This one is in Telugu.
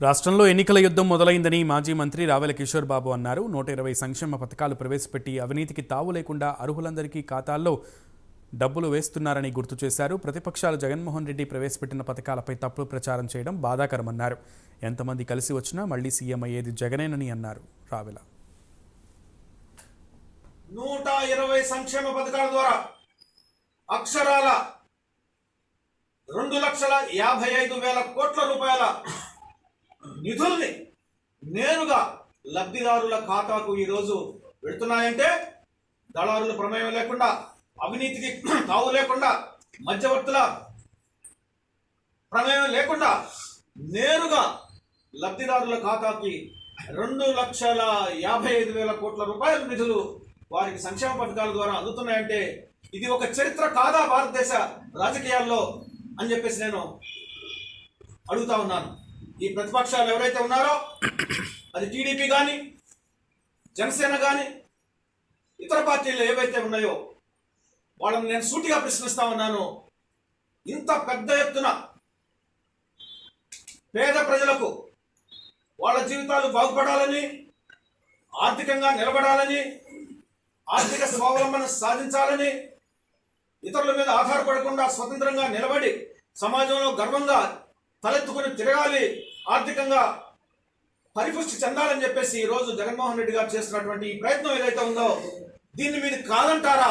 రాష్ట్రంలో ఎన్నికల యుద్ధం మొదలైందని మాజీ మంత్రి రావెల కిషోర్ బాబు అన్నారు. నూట ఇరవై సంక్షేమ పథకాలు ప్రవేశపెట్టి అవినీతికి తావు లేకుండా అర్హులందరికీ ఖాతాల్లో డబ్బులు వేస్తున్నారని గుర్తు చేశారు. ప్రతిపక్షాలు జగన్మోహన్ రెడ్డి ప్రవేశపెట్టిన పథకాలపై తప్పుడు ప్రచారం చేయడం బాధాకరమన్నారు. ఎంతమంది కలిసి వచ్చినా మళ్ళీ సీఎం అయ్యేది జగనేనని అన్నారు రావెల. నూట ఇరవై సంక్షేమ పథకాల ద్వారా అక్షరాల రెండు లక్షల యాభై ఐదు వేల కోట్ల రూపాయల నిధుల్ని నేరుగా లబ్ధిదారుల ఖాతాకు ఈరోజు వెళుతున్నాయంటే దళారుల ప్రమేయం లేకుండా అవినీతికి తావు లేకుండా మధ్యవర్తుల ప్రమేయం లేకుండా నేరుగా లబ్ధిదారుల ఖాతాకి రెండు లక్షల యాభై ఐదు వేల కోట్ల రూపాయల నిధులు వారికి సంక్షేమ పథకాల ద్వారా అందుతున్నాయంటే ఇది ఒక చరిత్ర కాదా భారతదేశ రాజకీయాల్లో అని చెప్పేసి నేను అడుగుతా ఉన్నాను. ఈ ప్రతిపక్షాలు ఎవరైతే ఉన్నారో అది టీడీపీ కానీ జనసేన కానీ ఇతర పార్టీలు ఏవైతే ఉన్నాయో వాళ్ళని నేను సూటిగా ప్రశ్నిస్తా ఉన్నాను. ఇంత పెద్ద ఎత్తున పేద ప్రజలకు వాళ్ళ జీవితాలు బాగుపడాలని ఆర్థికంగా నిలబడాలని ఆర్థిక స్వావలంబన సాధించాలని ఇతరుల మీద ఆధారపడకుండా స్వతంత్రంగా నిలబడి సమాజంలో గర్వంగా తలెత్తుకుని తిరగాలి ఆర్థికంగా పరిపుష్టి చెందాలని చెప్పేసి ఈరోజు రోజు జగన్మోహన్ రెడ్డి గారు చేస్తున్నటువంటి ఈ ప్రయత్నం ఏదైతే ఉందో దీన్ని మీరు కాదంటారా?